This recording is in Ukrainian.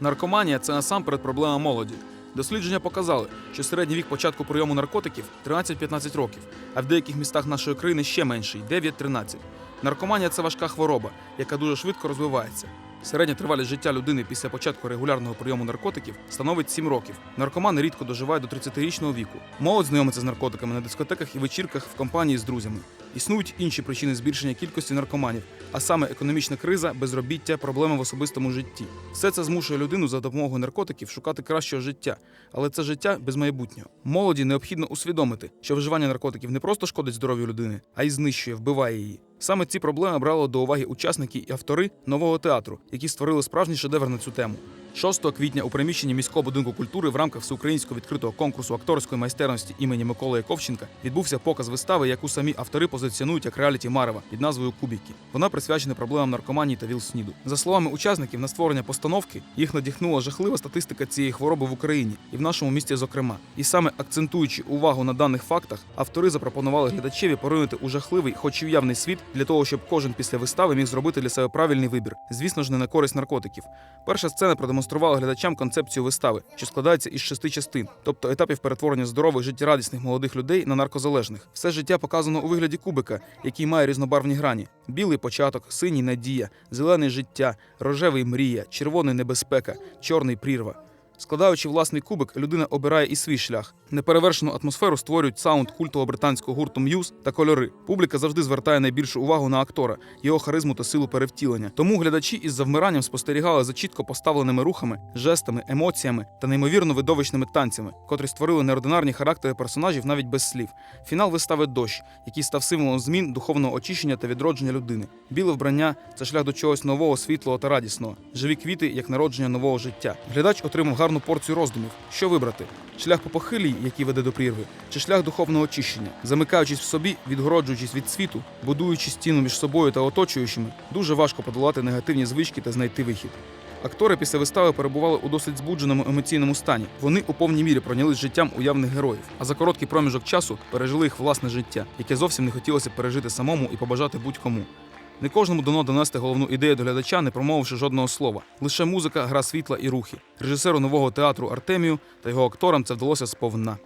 Наркоманія це насамперед проблема молоді. Дослідження показали, що середній вік початку прийому наркотиків 13-15 років, а в деяких містах нашої країни ще менший 9-13. Наркоманія це важка хвороба, яка дуже швидко розвивається. Середня тривалість життя людини після початку регулярного прийому наркотиків становить 7 років. Наркомани рідко доживають до 30-річного віку. Молодь знайомиться з наркотиками на дискотеках і вечірках в компанії з друзями. Існують інші причини збільшення кількості наркоманів, а саме економічна криза, безробіття, проблеми в особистому житті. Все це змушує людину за допомогою наркотиків шукати кращого життя, але це життя без майбутнього. Молоді необхідно усвідомити, що вживання наркотиків не просто шкодить здоров'ю людини, а й знищує, вбиває її. Саме ці проблеми брали до уваги учасники і автори нового театру, які створили справжній шедевр на цю тему. 6 квітня у приміщенні міського будинку культури в рамках всеукраїнського відкритого конкурсу акторської майстерності імені Миколи Яковченка відбувся показ вистави, яку самі автори позиціонують як реаліті Марева під назвою Кубіки. Вона присвячена проблемам наркоманії та ВІЛ-СНІДу. За словами учасників, на створення постановки їх надихнула жахлива статистика цієї хвороби в Україні і в нашому місті, зокрема. І саме акцентуючи увагу на даних фактах, автори запропонували глядачеві поринути у жахливий, хоч і уявний світ, для того, щоб кожен після вистави міг зробити для себе правильний вибір. Звісно ж, не на користь наркотиків. Перша сцена продемонструвала глядачам концепцію вистави, що складається із шести частин, тобто етапів перетворення здорових, життєрадісних молодих людей на наркозалежних. Все життя показано у вигляді кубика, який має різнобарвні грані: білий початок, синій надія, зелений життя, рожевий мрія, червоний небезпека, чорний прірва. Складаючи власний кубик, людина обирає і свій шлях. Неперевершену атмосферу створюють саунд культового британського гурту М'юз та кольори. Публіка завжди звертає найбільшу увагу на актора, його харизму та силу перевтілення. Тому глядачі із завмиранням спостерігали за чітко поставленими рухами, жестами, емоціями та неймовірно видовищними танцями, котрі створили неординарні характери персонажів навіть без слів. Фінал вистави дощ, який став символом змін, духовного очищення та відродження людини. Біле вбрання це шлях до чогось нового, світлого та радісного. Живі квіти як народження нового життя. Глядач отримав гарну порцію роздумів. Що вибрати? Шлях по похилій, який веде до прірви, чи шлях духовного очищення, замикаючись в собі, відгороджуючись від світу, будуючи стіну між собою та оточуючими, дуже важко подолати негативні звички та знайти вихід. Актори після вистави перебували у досить збудженому емоційному стані. Вони у повній мірі пройнялись життям уявних героїв, а за короткий проміжок часу пережили їх власне життя, яке зовсім не хотілося пережити самому і побажати будь-кому. Не кожному дано донести головну ідею до глядача, не промовивши жодного слова. Лише музика, гра світла і рухи. Режисеру нового театру Артемію та його акторам це вдалося сповна.